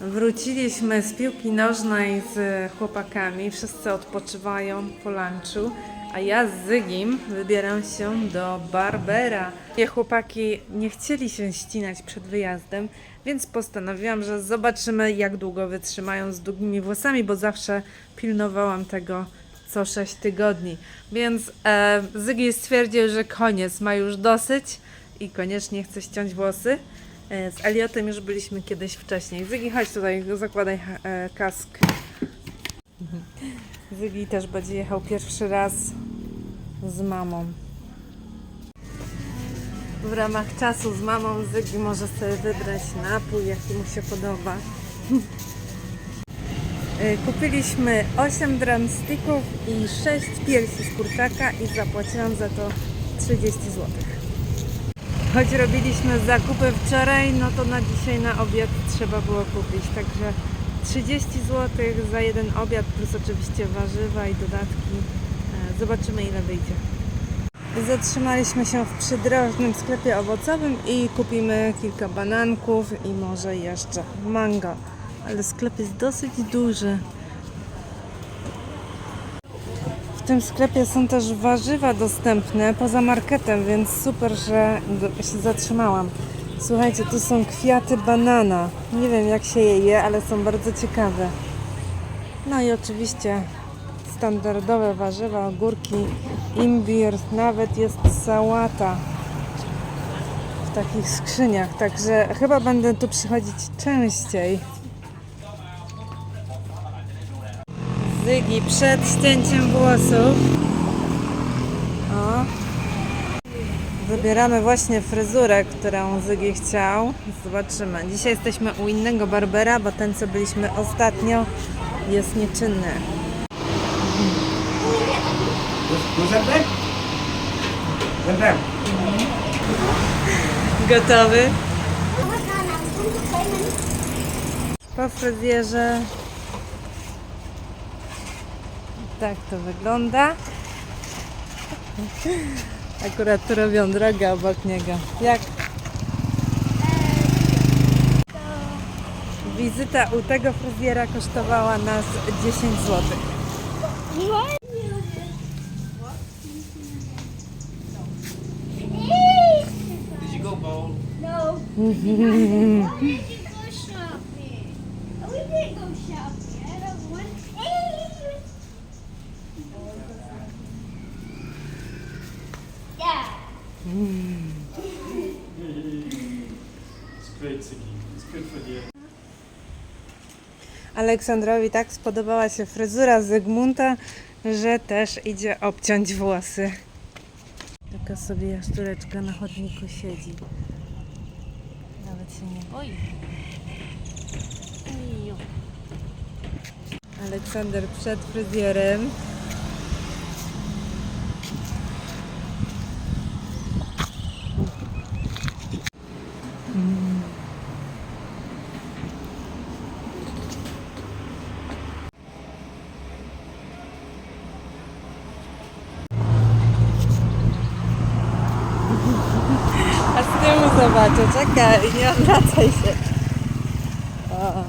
Wróciliśmy z piłki nożnej z chłopakami. Wszyscy odpoczywają po lunchu, a ja z Zygim wybieram się do Barbera. Nie, chłopaki nie chcieli się ścinać przed wyjazdem, więc postanowiłam, że zobaczymy, jak długo wytrzymają z długimi włosami, bo zawsze pilnowałam tego co 6 tygodni. Więc e, Zygi stwierdził, że koniec, ma już dosyć i koniecznie chce ściąć włosy. E, z Eliotem już byliśmy kiedyś wcześniej. Zygi, chodź tutaj, zakładaj e, kask. Zygi też będzie jechał pierwszy raz z mamą. W ramach czasu z mamą Zygi może sobie wybrać napój, jaki mu się podoba. Y, Kupiliśmy 8 drumsticków i 6 piersi z kurczaka i zapłaciłam za to 30 zł. Choć robiliśmy zakupy wczoraj, no to na dzisiaj na obiad trzeba było kupić, także 30 zł za jeden obiad plus oczywiście warzywa i dodatki. E, Zobaczymy ile wyjdzie. Zatrzymaliśmy się w przydrożnym sklepie owocowym i kupimy kilka bananków i może jeszcze mango. Ale sklep jest dosyć duży. W tym sklepie są też warzywa dostępne poza marketem, więc super, że się zatrzymałam. Słuchajcie, tu są kwiaty banana. Nie wiem jak się je je, ale są bardzo ciekawe. No i oczywiście standardowe warzywa, ogórki, imbir, nawet jest sałata w takich skrzyniach, także chyba będę tu przychodzić częściej. Zygi przed ścięciem włosów. O. Wybieramy właśnie fryzurę, którą Zygi chciał. Zobaczymy. Dzisiaj jesteśmy u innego barbera, bo ten, co byliśmy ostatnio, jest nieczynny. Gotowy? Po fryzjerze. Tak to wygląda. Akurat tu robią drogę obok niego. Jak? Wizyta u tego fryzjera kosztowała nas 10 zł. Did you go bowl? No. Why did you go shopping? We didn't go shopping. I don't want. Yeah. Aleksandrowi tak spodobała się fryzura Zygmunta, że też idzie obciąć włosy. Taka sobie jaszczureczka na chodniku siedzi. Nawet się nie boi. Aleksander przed fryzjerem. A z tyłu zobaczę, czekaj, nie odwracaj się. O,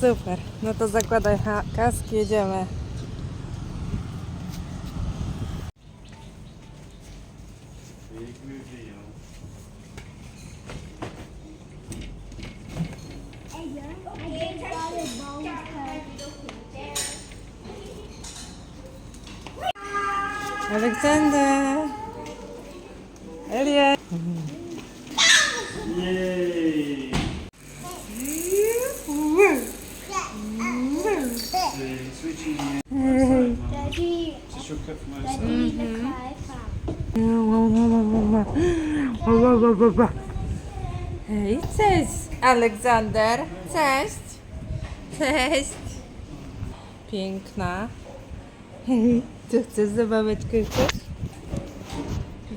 super, no to zakładaj ha- kask, jedziemy. Aleksander! Elie! Hej, cześć Aleksander! Cześć! Cześć! Piękna. Co chcesz? Zabaweczkę chcesz?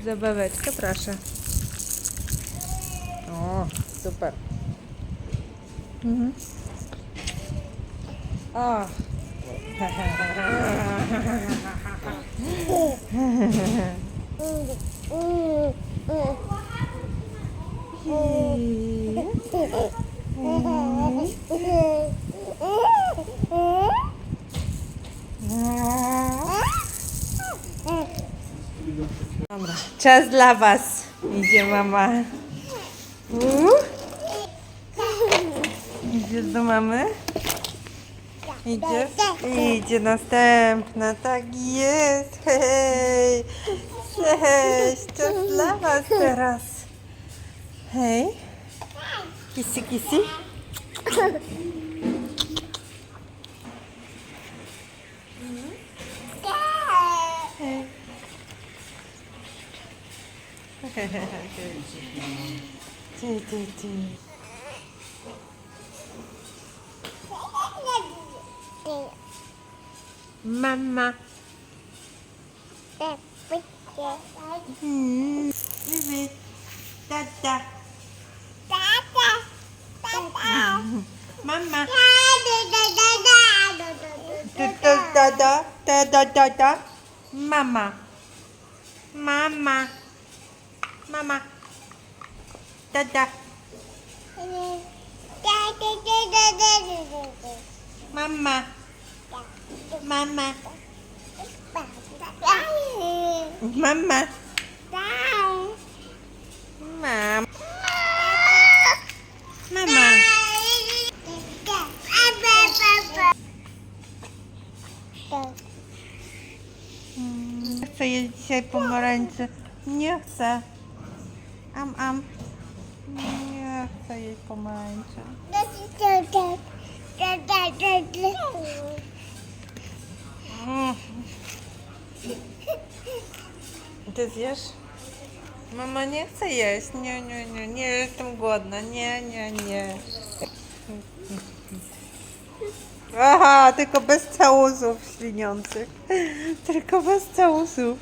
Zabaweczkę, proszę. O, super. Mhm. O. Dobra, czas dla was. Idzie mama. Idziesz do mamy? Idziesz? Idzie następna. Tak jest. Hej. Cześć. Czas dla was teraz. Hej. Kisi, kisi. Hej. Ty, ty, ty. Mama. Hmm. Baby. Tata. Tata. Tata. Mama. Tata. Tata. Tata. Mama. Mama. Mama. Tata. Mama. Mama. Mama. Mama. Mama. Nie chcę jeść dzisiaj pomarańczy. Nie chcę. Am, am. Nie chcę jeść pomarańczy. Mm. Ty zjesz? Mama nie chce jeść. Nie, nie, nie, nie jestem głodna. Nie, nie, nie. Aha, tylko bez całusów śliniących. Tylko bez całusów.